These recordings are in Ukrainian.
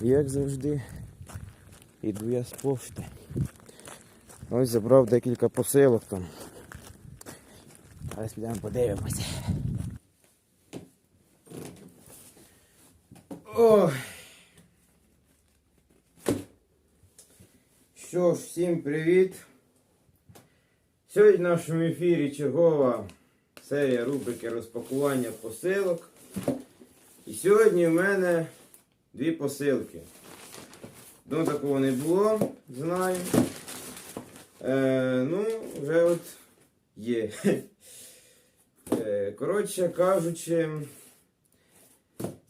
як завжди, іду я з пошти. Ось забрав декілька посилок там. Зараз підемо подивимося. Ой. Що ж, всім привіт! Сьогодні в нашому ефірі чергова серія рубрики розпакування посилок. І сьогодні в мене дві посилки. Давно такого не було, знаю. Е, ну, вже от є. Е, коротше кажучи,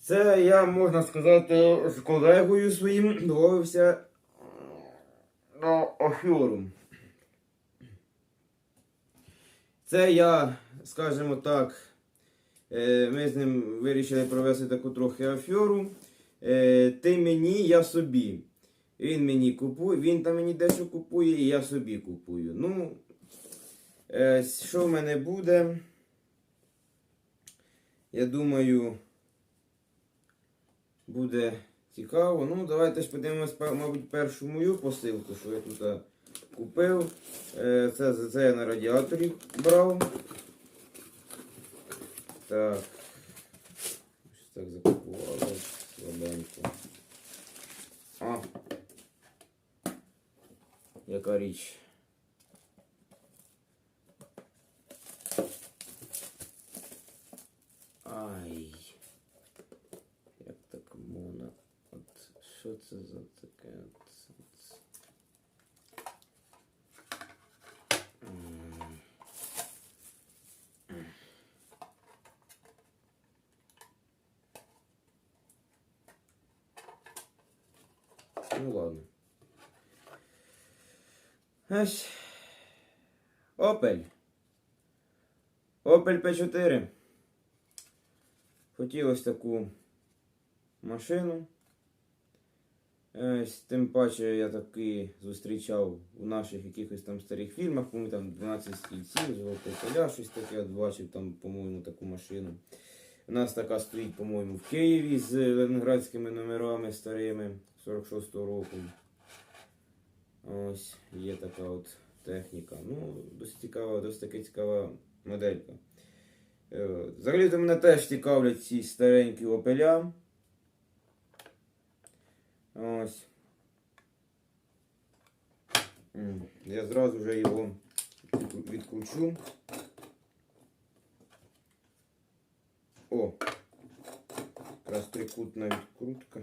це я, можна сказати, з колегою своїм домовився на аферу. Це я, скажімо так, е, ми з ним вирішили провести таку трохи аферу. Е, Ти мені, я собі. Він мені купує, він там мені дещо купує, і я собі купую. Ну, е, що в мене буде? Я думаю, буде цікаво. Ну, давайте ж подивимось, мабуть, першу мою посилку, що я тут е, купив. Це, це я на радіаторі брав. Так. Так запакувало слабенько. А. Яка? Ай. Як так можна? От що це за Ну ладно. Ось. Опель. Опель П4. Хотілося таку машину. Ось, тим паче я таки зустрічав у наших якихось там старих фільмах, по-моєму там 12 стільців, золотий поля, щось таке я бачив там, по-моєму, таку машину. У нас така стоїть, по-моєму, в Києві з ленінградськими номерами старими 46-го року. Ось є така от техніка. Ну, досить цікава, досить таки цікава моделька. Е, Взагалі-то мене теж цікавлять ці старенькі опеля. Ось. М, Я зразу вже його відкру- відкручу. О! Якраз трикутна відкрутка.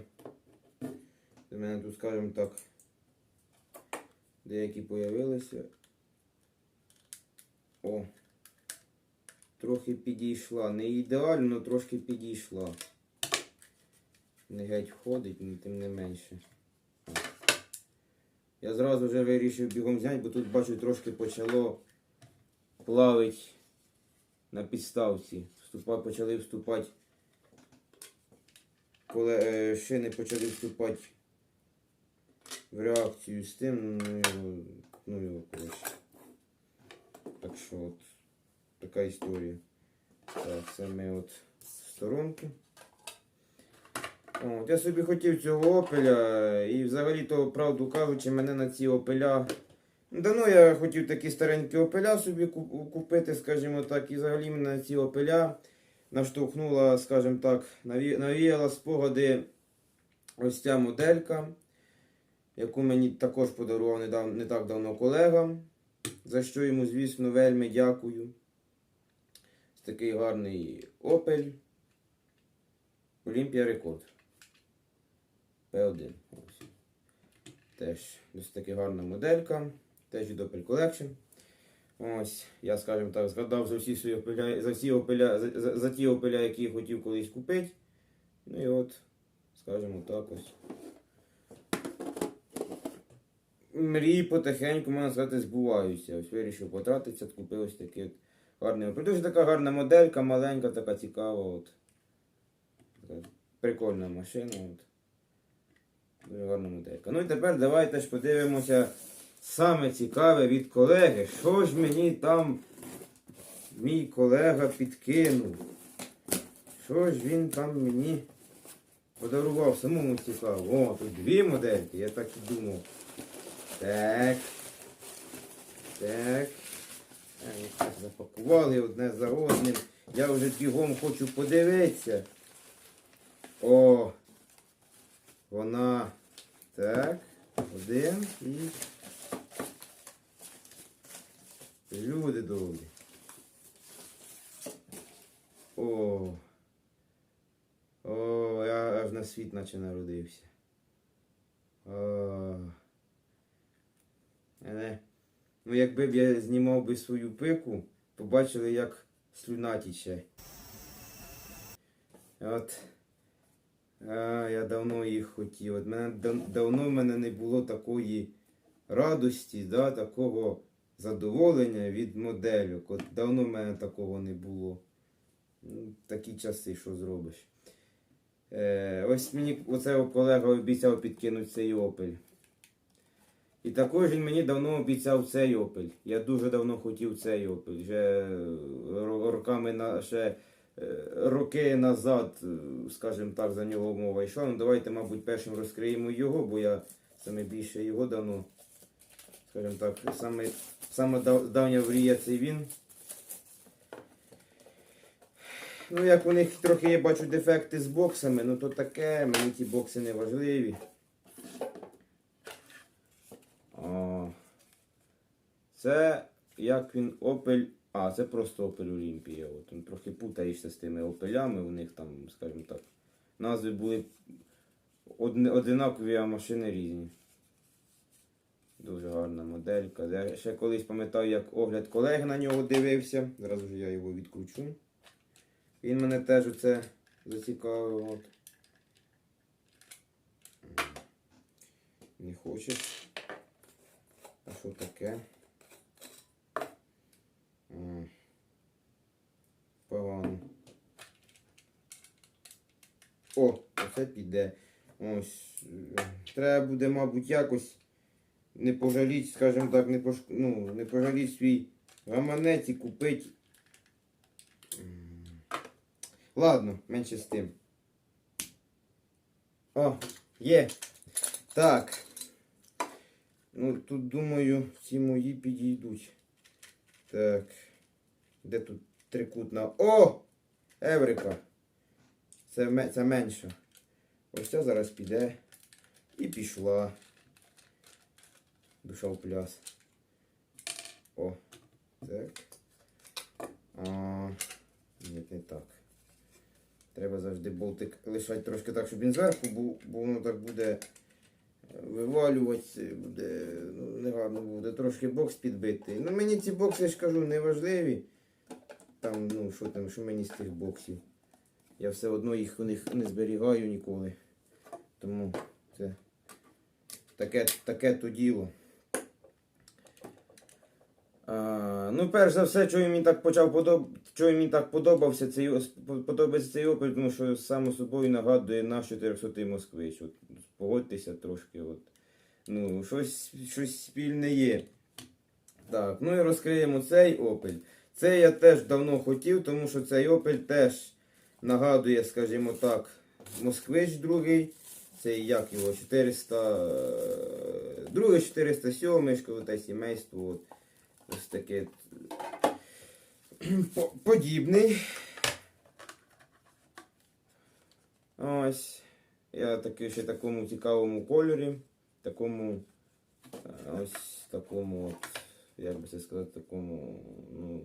У мене тут, скажімо так, деякі появилися. О! Трохи підійшла. Не ідеально, але трошки підійшла. Не геть входить, але тим не менше. Я зразу вже вирішив бігом зняти, бо тут бачу трошки почало плавить на підставці. Вступа, почали вступати. Коли е, шини почали вступати в реакцію з тим, ну його, ну його коротше. Так що от така історія. Так, це ми от сторонки. От, я собі хотів цього опеля, і взагалі-то, правду кажучи, мене на ці опеля. Давно я хотів такі старенькі опеля собі купити, скажімо так, і взагалі мене на ці опеля наштовхнула, скажімо так, навіяла спогади ось ця моделька, яку мені також подарував не так давно колега, за що йому, звісно, вельми дякую. Ось такий гарний опель. Олімпія Рекорд. П1. Ось. Теж досить таки гарна моделька. Теж від Opel Collection. Ось, я, скажімо так, згадав за всі свої опеля, за всі опеля, за, за, за ті опеля, які я хотів колись купити. Ну і от, скажімо так ось. Мрії потихеньку, можна сказати, збуваються. Ось вирішив потратитися, купив ось такий от гарний. Дуже така гарна моделька, маленька, така цікава. От. Прикольна машина. От. Дуже гарна моделька. Ну і тепер давайте ж подивимося саме цікаве від колеги. Що ж мені там мій колега підкинув? Що ж він там мені подарував, самому цікаво. О, тут дві модельки, я так і думав. Так. Так. Запакували одне за одним. Я вже бігом хочу подивитися. О! Вона. Так. Один і. Люди добрі. О. О, я аж на світ наче народився. О. Але, ну, якби б я знімав би свою пику, побачили, як слюна тіче. От. А, я давно їх хотів. От мене, дав- давно в мене не було такої радості, да, такого задоволення від модельок. От давно в мене такого не було. Ну, такі часи, що зробиш. Е, ось мені оце колега обіцяв підкинути цей опель. І також він мені давно обіцяв цей опель. Я дуже давно хотів цей опель. Вже е, роками на ще е, роки назад, е, скажімо так, за нього мова йшла. Ну давайте, мабуть, першим розкриємо його, бо я саме більше його давно, скажімо так, саме, саме давня мрія це він. Ну, як у них трохи я бачу дефекти з боксами, ну то таке, мені ті бокси не важливі. О, це як він Opel. А, це просто Opel Olympia. От він трохи путаєшся з тими опелями, у них там, скажімо так, назви були одинакові, а машини різні. Дуже гарна моделька. Я ще колись пам'ятаю, як огляд колеги на нього дивився. Зараз вже я його відкручу. Він мене теж оце зацікавив. От. Не хочеш. А що таке? М. О, оце піде. Ось. е, Треба буде, мабуть, якось не пожаліть, скажімо так, не, пош... ну, не пожаліть свій гаманець і купити. Ладно, менше з тим. О, є. Так. Ну, тут, думаю, ці мої підійдуть. Так. Де тут трикутна? О! Еврика. Це, це менше. Ось ця зараз піде. І пішла. Душа в пляс. О. Так. А, ні, не так. Треба завжди болтик лишати трошки так, щоб він зверху був, бо воно так буде вивалюватися, буде, ну, негарно буде. Трошки бокс підбитий. Ну мені ці бокси, я ж кажу, не важливі. Там, ну, що там, що мені з тих боксів. Я все одно їх у них не зберігаю ніколи. Тому це таке, таке то діло. А, ну, перш за все, чого мені так почав подоб... чого мені так подобався цей подобається цей опель, тому що само собою нагадує наш 400 москвич. От, погодьтеся трошки. От. Ну, щось, щось спільне є. Так, ну і розкриємо цей опель. Це я теж давно хотів, тому що цей опель теж нагадує, скажімо так, москвич другий. Це як його 400. е, Другий 407, те сімейство. От. Ось таке подібний. Ось. Я такий ще такому цікавому кольорі. Такому е, ось такому, от, як би це сказати, такому, ну,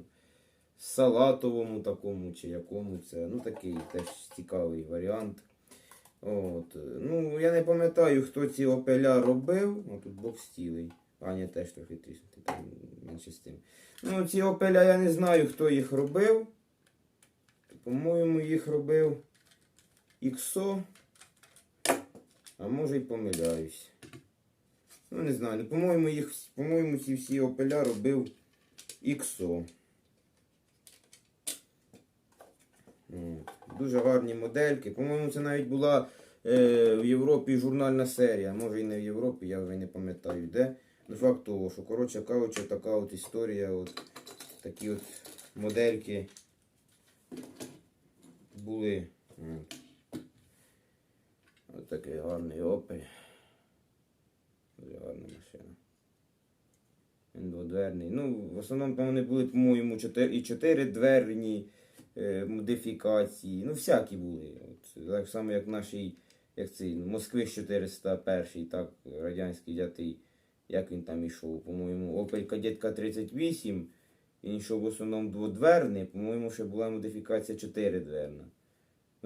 салатовому такому чи якому це. Ну такий теж цікавий варіант. От. Ну, я не пам'ятаю, хто ці опеля робив. О, тут бокс цілий. Аня теж трохи тріснути, там менше з тим. Ну, ці опеля я не знаю, хто їх робив. По-моєму, їх робив Іксо. А може й помиляюсь. Ну, не знаю. Ну, по-моєму, їх, по-моєму, ці всі опеля робив Іксо. Дуже гарні модельки. По-моєму, це навіть була е, в Європі журнальна серія. Може і не в Європі, я вже не пам'ятаю де. Ну, факт того, що коротше кажучи, така от історія, от такі от модельки були. От. Ось такий гарний опель. Дуже гарна машина. Він дводверний. Ну, в основному там вони були, по-моєму, і чотиридверні е, модифікації. Ну, всякі були. От, так само, як нашій, як цей Москвич 401, так, радянський взятий, як він там ішов, по-моєму, Opel Кадетка 38, він йшов в основному дводверний, по-моєму, ще була модифікація чотиридверна.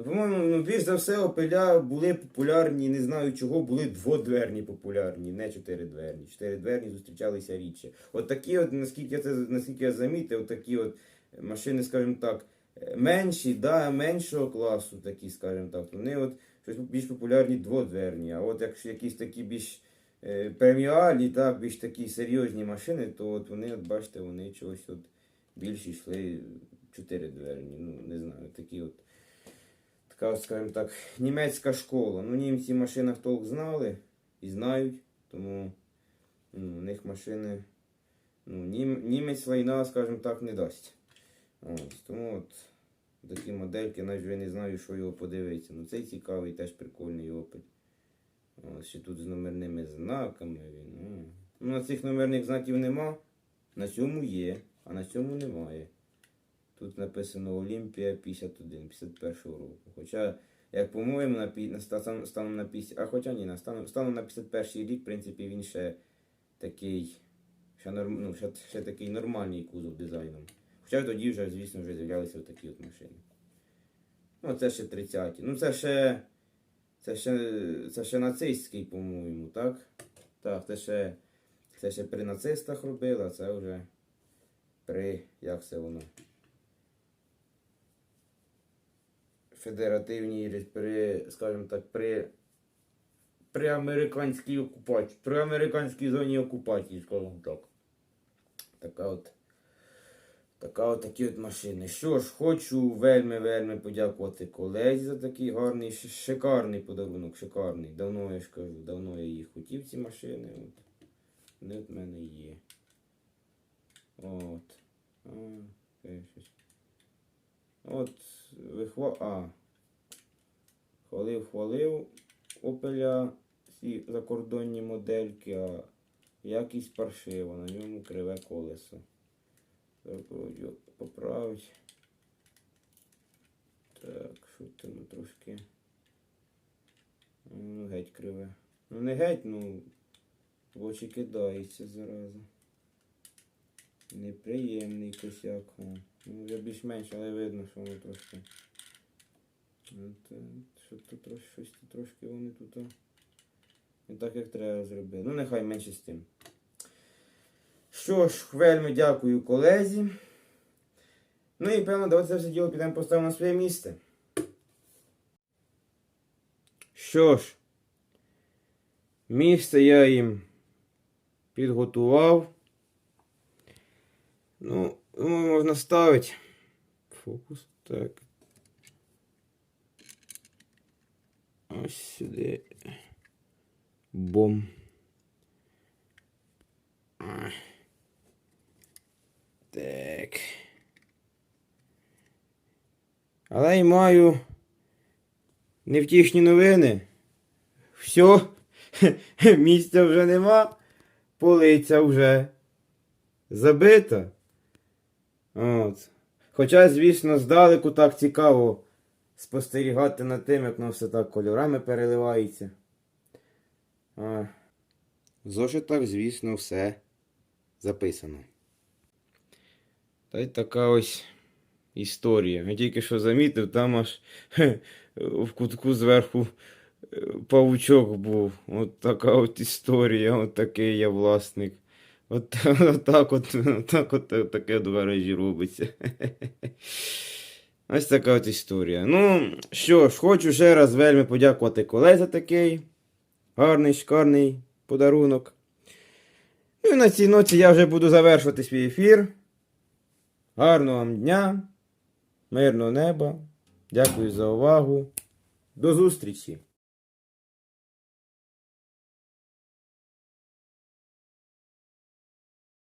По-моєму, ну, більш за все, опеля були популярні, не знаю чого, були дводверні популярні, не чотиридверні. Чотиридверні зустрічалися рідше. От такі, от, наскільки я це наскільки я замітив, такі от машини, скажімо так, менші, да, меншого класу, такі, скажімо так, вони от щось більш популярні дводверні. А от якщо якісь такі більш е, преміальні, так, більш такі серйозні машини, то от вони, от бачите, вони чогось от більше йшли чотиридверні. Ну, не знаю, такі от така, скажімо так, німецька школа. Ну, німці в машинах толк знали і знають, тому ну, у них машини, ну, нім, німець лайна, скажімо так, не дасть. Ось, тому от такі модельки, навіть вже не знаю, що його подивитися. Ну, цей цікавий, теж прикольний опит. Ось, ще тут з номерними знаками він. ну. Ну, на цих номерних знаків нема. На цьому є, а на цьому немає. Тут написано Олімпія 51, 51 року. Хоча, як по-моєму, на, на ста- станом на 50, а хоча ні, на станом, станом на 51 рік, в принципі, він ще такий, ще, норм, ну, ще, ще такий нормальний кузов дизайном. Хоча тоді вже, звісно, вже з'являлися такі от машини. Ну, це ще 30-ті. Ну, це ще, це ще, це ще нацистський, по-моєму, так? Так, це ще, це ще при нацистах робили, а це вже при, як це воно? Федеративній, ре- при, скажімо так, при, при американській окупації, при американській зоні окупації, скажімо так. Така от. Така от такі от машини. Що ж, хочу вельми-вельми подякувати колезі за такий гарний, шикарний подарунок, шикарний. Давно я ж кажу, давно я їх хотів, ці машини. От. Вони в мене є. От. А, щось. От, вихва... А. Хвалив, хвалив Опеля ці закордонні модельки, а якість паршива, на ньому криве колесо. Його поправить. Так, що там трошки. Ну, геть криве. Ну не геть, ну в очі кидається зараза. Неприємний косяк. о. Ну, вже більш-менш, але видно, що воно трошки. Е, що тут щось трошки вони тут. Не так, як треба зробити. Ну, нехай менше з тим. Що ж, вельми дякую колезі. Ну і певно, давайте це все діло підемо поставимо на своє місце. Що ж, місце я їм підготував. Ну, думаю, можна ставити. Фокус. Так. Ось сюди. Бом. Так. Але й маю невтішні новини. Все, місця вже нема, полиця вже забита. От. Хоча, звісно, здалеку так цікаво спостерігати над тим, як воно все так кольорами переливається. А. В зошитах, звісно, все записано. Та й така ось історія. Я тільки що замітив, там аж хе, в кутку зверху е, павучок був. От така от історія, от такий я власник. От, от так от, так от таке в гаражі робиться. Ось така от історія. Ну, що ж, хочу ще раз вельми подякувати колезі за такий гарний, шикарний подарунок. Ну і на цій ноті я вже буду завершувати свій ефір. Гарного вам дня, мирного неба. Дякую за увагу. До зустрічі!